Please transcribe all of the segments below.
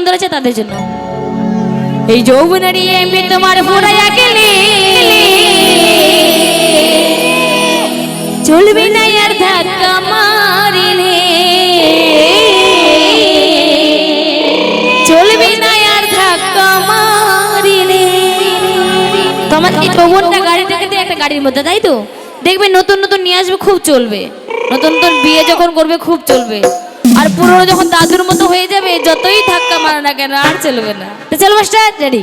বন্ধু আছে তাদের জন্য। এই যৌবনেরই এমনি তোমার ফুরাইয়া গেলে চলবে না আর ধাক্কা চলবে না আর ধাক্কা মারিলে। তোমার এই যৌবনটা গাড়িটাকে দিয়ে একটা গাড়ির মধ্যে, তাই তো? দেখবে নতুন নতুন নিয়ে আসবে, খুব চলবে। নতুন নতুন বিয়ে যখন করবে, খুব চলবে। আর পুরনো যখন দাদুর মতো হয়ে যাবে, যতই ধাক্কা মারা না কেন, আর চলবে না। তো চল, মাস্টার, রেডি।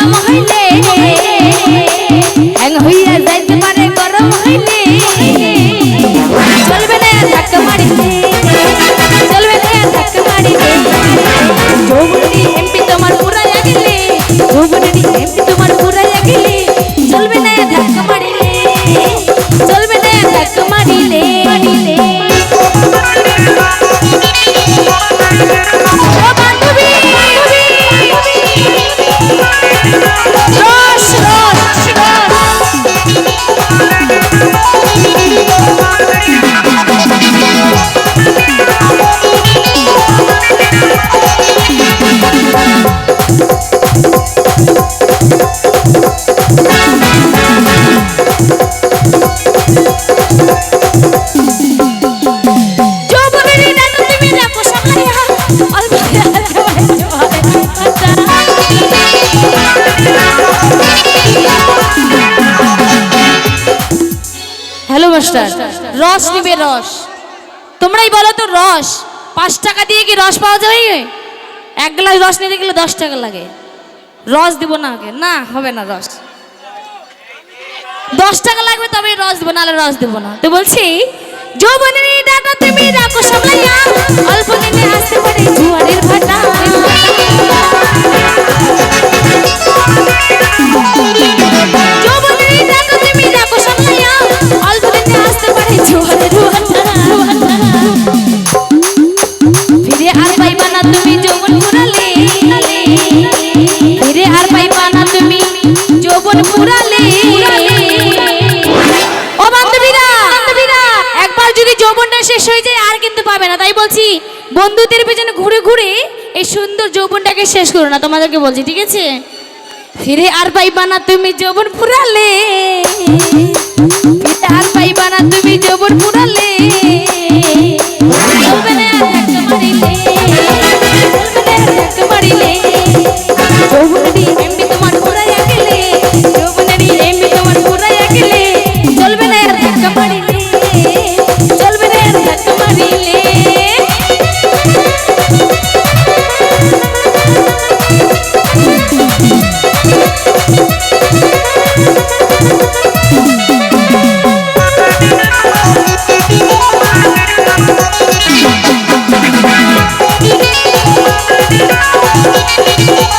পারে মাস্টার, রস নিবে রস। তোমরাই বলো তো রস, পাঁচ টাকা দিয়ে কি রস পাওয়া যাবে এক গ্লাস রস নিতে গেলে দশ টাকা লাগে। রস দিব না আগে। না, হবে না রস। দশ টাকা লাগবে তবে রস দেবো, নাহলে রস দেবো না। তো বলছি যৌবনের ডাটা তুমি রাখো সামলাইয়া অল্প দিনে আসতে পারে। যদি যৌবনটা শেষ হয়ে যায়, আর কিন্তু পাবে না। তাই বলছি, বন্ধুদের পেছনে ঘুরে ঘুরে এই সুন্দর যৌবনটাকে শেষ করো না, তোমাদেরকে বলছি, ঠিক আছে? ফিরে আর পাইবা না তুমি যৌবন ফুরালে।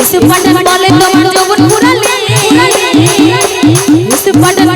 இசு படன் பாலே தோமன் தோமன் புரலே இசு படன்